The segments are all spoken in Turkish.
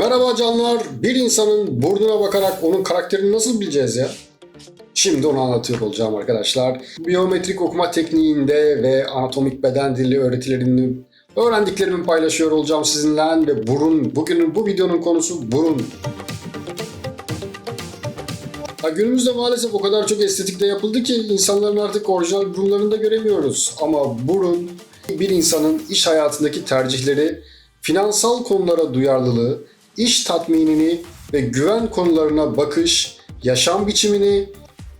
Merhaba canlar. Bir insanın burnuna bakarak onun karakterini nasıl bileceğiz ya? Şimdi onu anlatıyor olacağım arkadaşlar. Biyometrik okuma tekniğinde ve anatomik beden dili öğretilerini öğrendiklerimi paylaşıyor olacağım sizinle ve burun. Bugünün bu videonun konusu burun. Ha, günümüzde maalesef o kadar çok estetikte yapıldı ki insanların artık orijinal burunlarını da göremiyoruz. Ama burun bir insanın iş hayatındaki tercihleri, finansal konulara duyarlılığı, iş tatminini ve güven konularına bakış, yaşam biçimini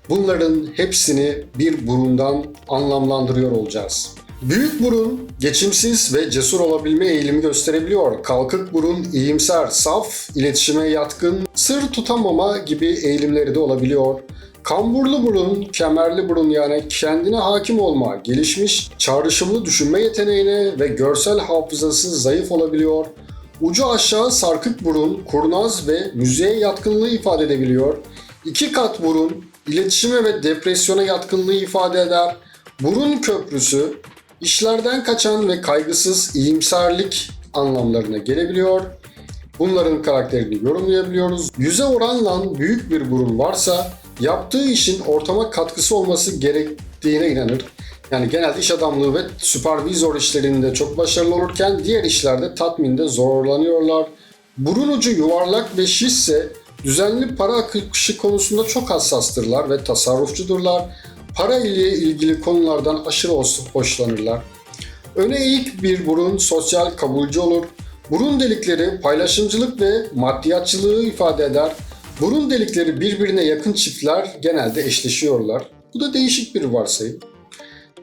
bunların hepsini bir burundan anlamlandırıyor olacağız. Büyük burun geçimsiz ve cesur olabilme eğilimi gösterebiliyor. Kalkık burun iyimser, saf, iletişime yatkın, sır tutamama gibi eğilimleri de olabiliyor. Kamburlu burun, kemerli burun yani kendine hakim olma, gelişmiş, çağrışımlı düşünme yeteneğine ve görsel hafızası zayıf olabiliyor. Ucu aşağı sarkık burun, kurnaz ve müziğe yatkınlığı ifade edebiliyor. İki kat burun, iletişime ve depresyona yatkınlığı ifade eder. Burun köprüsü, işlerden kaçan ve kaygısız iyimserlik anlamlarına gelebiliyor. Bunların karakterini yorumlayabiliyoruz. Yüze oranla büyük bir burun varsa yaptığı işin ortama katkısı olması gerektiğine inanır. Yani genelde iş adamlığı ve süpervizör işlerinde çok başarılı olurken diğer işlerde tatminde zorlanıyorlar. Burun ucu yuvarlak ve şişse düzenli para akışı konusunda çok hassastırlar ve tasarrufçudurlar. Para ile ilgili konulardan aşırı hoş- hoşlanırlar. Öne eğik bir burun sosyal kabulcü olur. Burun delikleri paylaşımcılık ve maddiyatçılığı ifade eder. Burun delikleri birbirine yakın çiftler genelde eşleşiyorlar. Bu da değişik bir varsayım.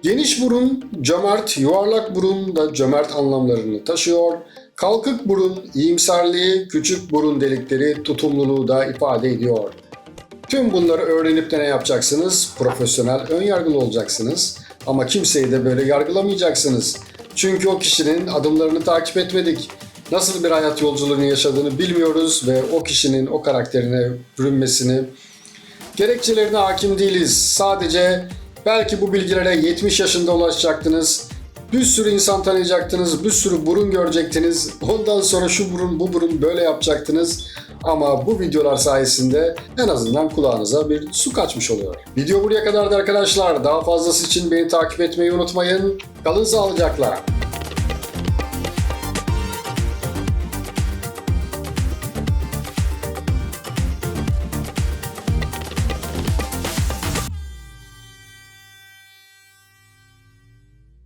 Geniş burun, cömert, yuvarlak burun da cömert anlamlarını taşıyor. Kalkık burun, iyimserliği, küçük burun delikleri tutumluluğu da ifade ediyor. Tüm bunları öğrenip de ne yapacaksınız? Profesyonel ön yargılı olacaksınız. Ama kimseyi de böyle yargılamayacaksınız. Çünkü o kişinin adımlarını takip etmedik. Nasıl bir hayat yolculuğunu yaşadığını bilmiyoruz ve o kişinin o karakterine bürünmesini, gerekçelerine hakim değiliz. Sadece belki bu bilgilere 70 yaşında ulaşacaktınız. Bir sürü insan tanıyacaktınız, bir sürü burun görecektiniz. Ondan sonra şu burun, bu burun böyle yapacaktınız. Ama bu videolar sayesinde en azından kulağınıza bir su kaçmış oluyor. Video buraya kadardı arkadaşlar. Daha fazlası için beni takip etmeyi unutmayın. Kalın sağlıcakla.